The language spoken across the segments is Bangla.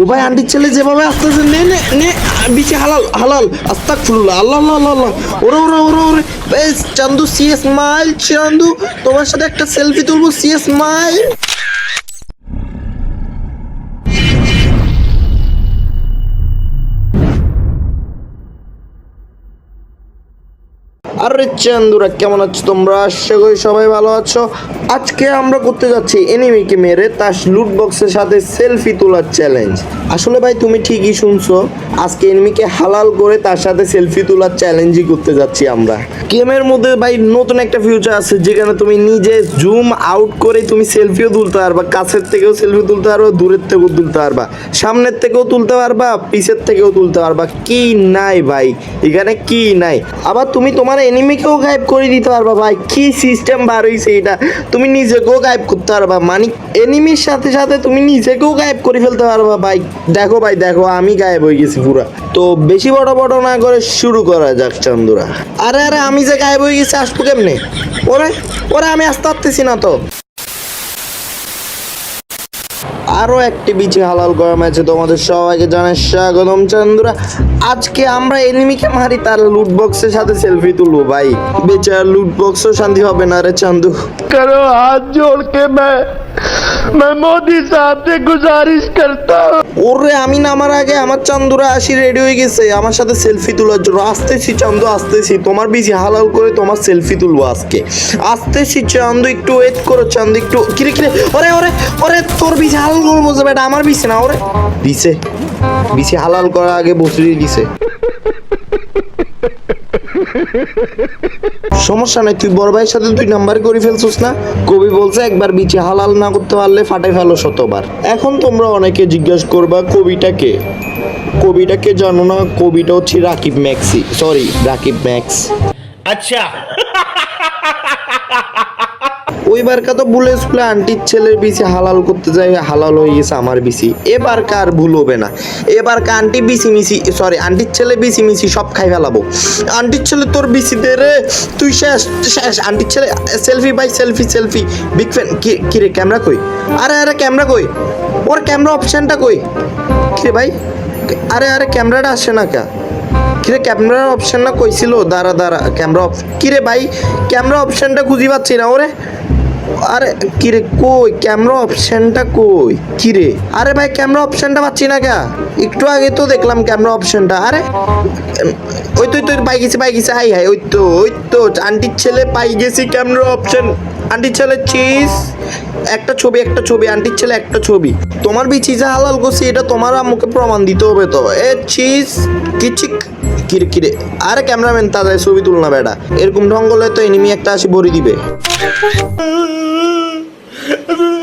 ও ভাই আন্টির ছেলে যেভাবে আসতেছে নে নে নে, বিচে হালাল হালাল আস্তাক ফুল্লা আল্লাহ আল্লাহ আল্লাহ আল্লাহ, ওরে ওরে ওরে ওরে, বেশ, চান্দু সি স্মাইল চান্দু, তোমার সাথে একটা সেলফি তুলবো সি স্মাইল আরে চান্দুরা, কেমন আছো তোমরা? আশা করি সবাই ভালো আছো। আজকে আমরা করতে যাচ্ছি এনিমিকে মেরে তার লুট বক্সের সাথে সেলফি তোলার চ্যালেঞ্জ আসলে ভাই, তুমি ঠিকই শুনছো, আজকে এনিমিকে হালাল করে তার সাথে সেলফি তোলার চ্যালেঞ্জই করতে যাচ্ছি আমরা। গেমের মধ্যে ভাই, নতুন একটা ফিউচার আছে, যেখানে তুমি নিজে জুম আউট করে তুমি সেলফিও তুলতে পারবা, কাছের থেকেও সেলফি তুলতে পারবা, দূরের থেকেও তুলতে পারবা, সামনের থেকেও তুলতে পারবা, পিছের থেকেও তুলতে পারবা, কি নাই ভাই, এখানে কি নাই? আবার তুমি তোমার এনিমিকেও গায়েব করে দিতে পারবা ভাই, কি সিস্টেম বার হয়েছে এটা? তুমি নিজেকেও গায়েব করতে পারবা। মানে এনিমির সাথে সাথে তুমি নিজেকেও গায়েব করে ফেলতে পারবা। ভাই, দেখো ভাই, দেখো, আমি গায়েব হয়ে গেছি পুরা। তো বেশি বড় বড় না করে শুরু করা যাক চান্দুরা। আরে আরে, আমি যে গায়েব হয়ে গেছি, আসব কেমনে? ওরে ওরে, আমি আসতে পারতেছি না তো। আরও একটি বিচি হালাল করা আছে তোমাদের সবাইকে জানাই স্বাগতম। চন্দ্রা, আজকে আমরা এনিমিকে মারি, তার লুট বক্সের সাথে সেলফি তুলবো, ভাই। বেচার লুট বক্সও শান্তি হবে না রে চান্দু। কারও হাত জোড়কে ম্যা मैं मैं मोदी साहब से गुजारिश करता हूँ ওরে আমি নামার আগে আমার চান্দুরা আসি রেডি হয়ে গেছে আমার সাথে সেলফি তোলার জন্য আসতেছি চান্দু আসতেছি তোমার বিচি হালাল করে তোমার সেলফি তুলবো আজকে আসতেছি চান্দু একটু ওয়েট করো চান্দু একটু কিরে কিরে ওরে ওরে ওরে তোর বিচি হালাল করবো বলছে বেটা আমার বিছে না ওরে বিছে বিছে হালাল করার আগে বসিয়ে দিছে সমস্যা নাই, তুই বড় ভাইয়ের সাথে তুই নাম্বার করে ফেলছিস না? কবি বলছে, একবার বিচে হালাল না করতে পারলে ফাটাই ফেলো শতবার। এখন তোমরা অনেকে জিজ্ঞাসা করবা কবিটাকে কবিটাকে জানো না? কবিটা হচ্ছে Rakib Maxi. Sorry Rakib Max. আচ্ছা। ওইবার কা তো ভুলে স্কুলে আন্টির ছেলের বিসি হালাল করতে যাই, হালাল হয়ে গেছে আমার বিসি। এবার কার ভুল হবে না। এবার কা আন্টি বিসি মিসি সরি আন্টির ছেলে বিসি মিসি সব খাই ফেলাবো। আন্টির ছেলে তোর বিসি দে রে, তুই শেষ শেষ। আন্টির ছেলে selfie by selfie selfie big fan কি রে ক্যামেরা কই? আরে আরে ক্যামেরা কই? ওর ক্যামেরা অপশনটা কই? কি রে ভাই? আরে আরে ক্যামেরাটা আসে না কা? কিরে ক্যামেরার অপশন না কইছিল? দাঁড়া দাঁড়া ক্যামেরা কিরে ভাই? ক্যামেরা অপশনটা খুঁজে পাচ্ছি না, ওরে। আরে, কিরে, কই? ক্যামেরা অপশনটা কই? কিরে? আরে ভাই ক্যামেরা অপশনটা পাচ্ছি না কা? একটু আগে তো দেখলাম ক্যামেরা অপশনটা আরে ওই তো ওই তো পাই গেছি পাই গেছি। হাই হাই, ওই তো ওই তো, আন্টির ছেলে পাই গেছি ক্যামেরা অপশন আন্টির ছেলে চিজ একটা ছবি একটা ছবি, আন্টির ছেলে একটা ছবি। তোমার বি চিজে হালাল করছি, এটা তোমার আম্মুকে প্রমাণ দিতে হবে তো। এ চিজ কিচিক কিরে কিরে আরে ক্যামেরাম্যান, তাদের ছবি তুল না বেটা। এরকম ঢঙ্গলে তো এনিমি একটা আসি ভরি দিবে।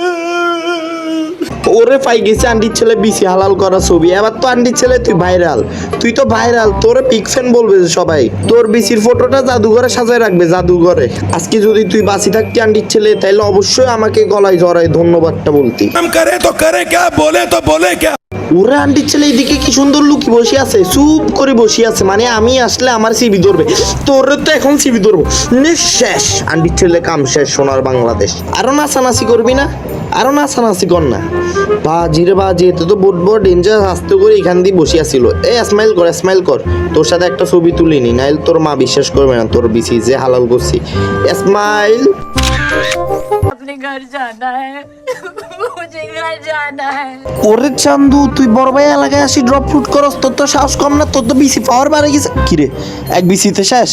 ওরে পাই গেছে আন্টির ছেলে বিসি হালাল করা ছবি। এবার তো আন্টির ছেলে তুই ভাইরাল। তুই তো ভাইরাল তোরে পিকফ্যান বলবে সবাই। তোর বিসির ফটোটা জাদুঘরে সাজায় রাখবে জাদুঘরে। আজকে যদি তুই বাসি থাকতি আন্টির ছেলে তাহলে অবশ্যই আমাকে গলায় জড়ায় ধন্যবাদটা বলতি। করে তো করে কে বলে তো বলে কে। ওরে আন্টির ছেলে এইদিকে কি সুন্দর লুকি বসে আছে? চুপ করে বসে আছে মানে আমি আসলে আমার সিবি ধরবে। তোর তো এখন সিবি ধরবো। শেষ আন্টির ছেলে কাম শেষ সোনার বাংলাদেশ। আরও নাচানাচি করবি না? আরো নাচানাচি কর না বাজি রে বাজি এতে তো বড় বড় ডেঞ্জার আস্তে করে এখান দিয়ে বসে আসছিল এ স্মাইল কর স্মাইল কর তোর সাথে একটা ছবি তুলিনি নাইলে তোর মা বিশ্বাস করবে না তোর বিসি যে হালাল করছি স্মাইল अपने घर जाना है मुझे घर जाना है ওরে চান্দু, তুই বড় ভাই এলাকায় আসি ড্রপ ফ্রুট করস, তোর তো সাহস কম না, তোর তো বিসি পাওয়ার বাড়ে গেছে। কিরে, এক বিসিতে শেষ?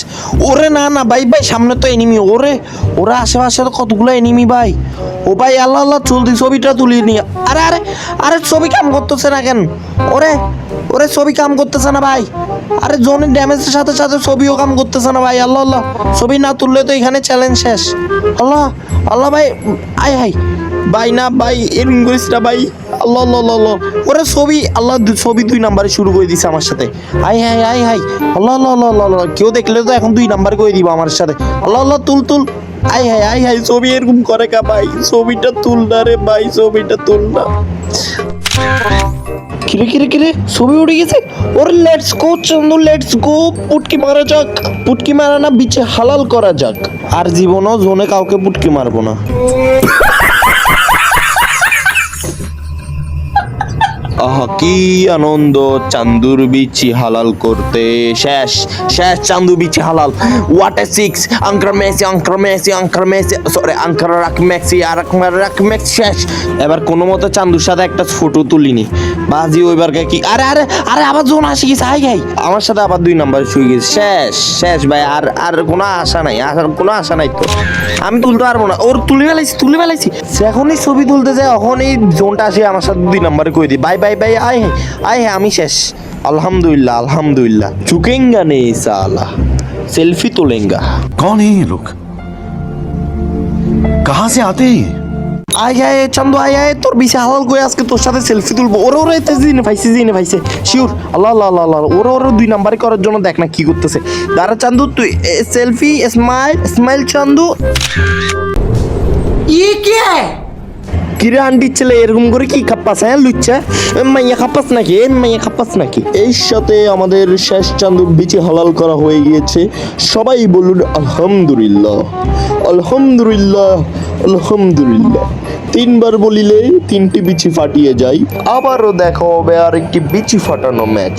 ওরে না না, ভাই ভাই, সামনে তো এনিমি ওরে, ওরা আশেপাশে তো কতগুলো এনিমি ভাই? ও ভাই, আল্লাহ আল্লাহ চলতি ছবিটা তুলি নি। আরে আরে আরে, ছবি কাম করতেছে না কেন? ওরে ওরে, ছবি কাম করতেছে না ভাই। আরে জোনের ড্যামেজের সাথে সাথে ছবিও কাম করতেছে না ভাই, আল্লাহ আল্লাহ। ছবি না তুললে তো এখানে চ্যালেঞ্জ শেষ। আল্লাহ আল্লাহ ভাই, আয় হাই ভাই না ভাই এরকম করিস না ভাই। আল্লাহ আল্লাহ আল্লাহ ওরে ছবি, আল্লাহ ছবি দুই নাম্বারে শুরু করে দিছে আমার সাথে। Hi hi hi hi. আল্লাহ আল্লাহ আল্লাহ আল্লাহ কেউ দেখলে তো এখন দুই নাম্বার করে দিব আমার সাথে। আল্লাহ আল্লাহ, তুল তুল। আই হাই আই হাই, ছবি এরকম করে কা ভাই। ছবিটা তুল না রে ভাই, ছবিটা তুল না। কিরে কিরে কিরে? ছবি উঠে গেছে? ওর let's go Chandu let's go পুটকি মারা যাক। পুটকি মারা না, বিচে হালাল করা যাক। আর জীবনও জোনে কাউকে পুটকি মারবো না। আহা, কি আনন্দ, চান্দুর বিচি হালাল করতে। শেষ শেষ চান্দু বিচি হালাল। হোয়াট এ সিক্স আঙ্কার মেসি আঙ্কার মেসি আঙ্কার মেসি সরি আঙ্কার রাখ মেক্সি আর রাখ মেক্স শেষ। এবার কোনো মতো চান্দুর সাথে একটা ফটো তুলিনি। বাজি ওইবার কি আরে আরে আরে, আবার জোন আসি গেছে আই গাই। আমার সাথে আবার দুই নাম্বার শুয়ে গেছে। শেষ শেষ ভাই, আর আর কোনো আশা নাই, আর কোনো আশা নাই তো। আমি তুলতে পারব না। ওর তুলে ফেলাইছি তুলে ফেলাইছি। যখনই ছবি তুলতে যায় তখনই জোনটা আসে, আমার সাথে দুই নাম্বারে কই দিই। বাই। বাই বাই আয় হে আয় হে আমি শেষ আলহামদুলিল্লাহ আলহামদুলিল্লাহ চুকেঙ্গা নেই সালা সেলফি তোলেঙ্গা कौन है ये लोग कहां से आते हैं ये? আয় আয় চন্দু আয় আয় তোর বিশে হালাল করে আজকে তোর সাথে সেলফি তুলবো ওরা ওরা এতে জিনে পাইছে জিনে পাইছে শিওর আল্লাহ আল্লাহ আল্লাহ আল্লাহ ওরা ওরা দুই নাম্বারে করার জন্য দেখ না কি করতেছে দাঁড়া চান্দু তুই সেলফি স্মাইল স্মাইল চান্দু ये क्या है কিরে আন্টির এরকম করে কি খাপ্পাস হ্যাঁ লুচ্চা এ, মাইয়া খাপ্পাস নাকি এ মাইয়া খাপ্পাস নাকি এই সাথে আমাদের শেষ চান্দুর বিচি হালাল করা হয়ে গিয়েছে। সবাই বলুন আলহামদুলিল্লাহ। আলহামদুলিল্লাহ আলহামদুলিল্লাহ। তিনবার বলিলে তিনটি বিচি ফাটিয়ে যায়। আবারও দেখা হবে আর একটি বিচি ফাটানো ম্যাচ।